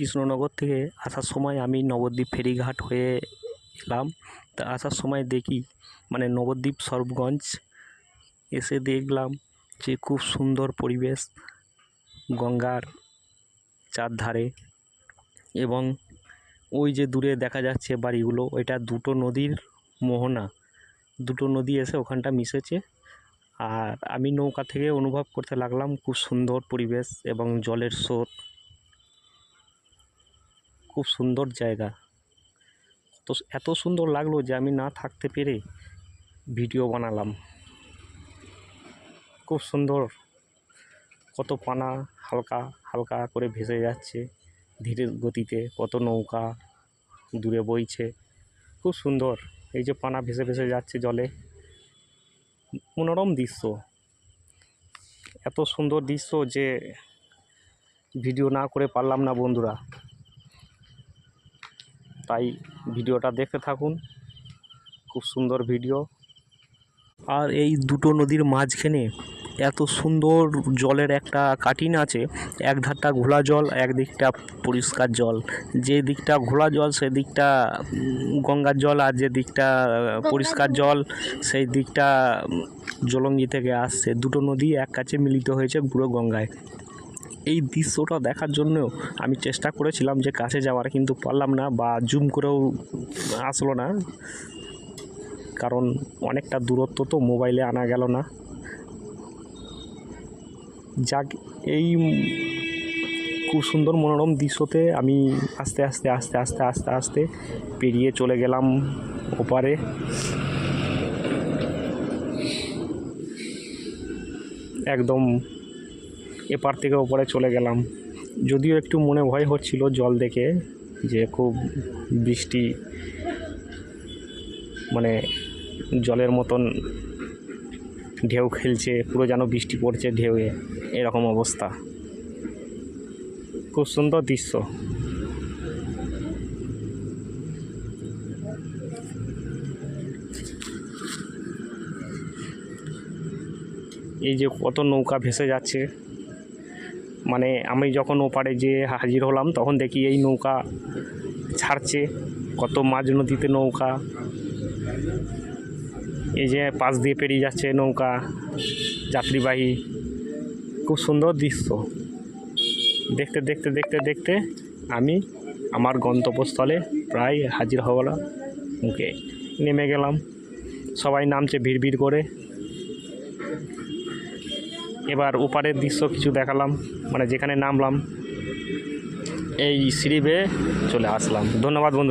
কৃষ্ণনগর থেকে আসার সময় আমি নবদ্বীপ ফেরিঘাট হয়ে এলাম। তা আসার সময় দেখি মানে নবদ্বীপ স্বরূপগঞ্জ এসে দেখলাম যে খুব সুন্দর পরিবেশ, গঙ্গার চারধারে এবং ওই যে দূরে দেখা যাচ্ছে বাড়িগুলো, ওইটা দুটো নদীর মোহনা। দুটো নদী এসে ওখানটা মিশেছে। আর আমি নৌকা থেকে অনুভব করতে লাগলাম খুব সুন্দর পরিবেশ এবং জলের স্রোত। খুব সুন্দর জায়গা। তো এত সুন্দর লাগল যে আমি না থাকতে পেরে ভিডিও বানালাম। খুব সুন্দর। কত পানা হালকা হালকা করে ভেসে যাচ্ছে। ধীরে গতিতে কত নৌকা দূরে বইছে। খুব সুন্দর। এই যে পানা ভেসে ভেসে যাচ্ছে জলে। মনোরম দৃশ্য। এত সুন্দর দৃশ্য যে ভিডিও না করে পারলাম না বন্ধুরা। তাই ভিডিওটা দেখতে থাকুন। খুব সুন্দর ভিডিও। আর এই দুটো নদীর মাঝখানে এত সুন্দর জলের একটা কাটিন আছে। এক ধারটা ঘোলা জল এক দিকটা পরিষ্কার জল। যে দিকটা ঘোলা জল সেদিকটা উম, গঙ্গার জল আর যে দিকটা পরিষ্কার জল সেই দিকটা জলঙ্গি থেকে আসছে। দুটো নদী এক কাছে মিলিত হয়েছে পুরো গঙ্গায়। এই দৃশ্যটা দেখার জন্য আমি চেষ্টা করেছিলাম যে কাছে যাওয়ার, কিন্তু পারলাম না বা জুম করেও আসলো না। কারণ অনেকটা দূরত্ব তো মোবাইলে আনা গেল না। যাক, এই খুব সুন্দর মনোরম দৃশ্যতে আমি আস্তে আস্তে আস্তে আস্তে আস্তে আস্তে পেরিয়ে চলে গেলাম ওপারে। একদম এপার থেকে ওপারে চলে গেলাম। যদিও একটু মনে ভয় হচ্ছিল জল দেখে যে খুব বৃষ্টি মানে জলের মতন ঢেউ খেলছে, পুরো যেন বৃষ্টি পড়ছে ঢেউয়ে, এরকম অবস্থা। খুব সুন্দর দৃশ্য। এই যে কত নৌকা ভেসে যাচ্ছে মানে আমি যখন ওপারে যে হাজির হলাম, তখন দেখি এই নৌকা ছাড়ছে, কত মাঝ নদীতে নৌকা। এই যে পাশ দিয়ে পেরিয়ে যাচ্ছে নৌকা, যাত্রীবাহী। খুব সুন্দর দৃশ্য। দেখতে দেখতে দেখতে দেখতে আমি আমার গন্তব্যস্থলে প্রায় হাজির হওয়ার মুখে নেমে গেলাম। সবাই নামছে ভিড় ভিড় করে। এবার ওপারের দৃশ্য কিছু দেখালাম মানে যেখানে নামলাম এই সিঁড়ি চলে আসলাম। ধন্যবাদ বন্ধুরা।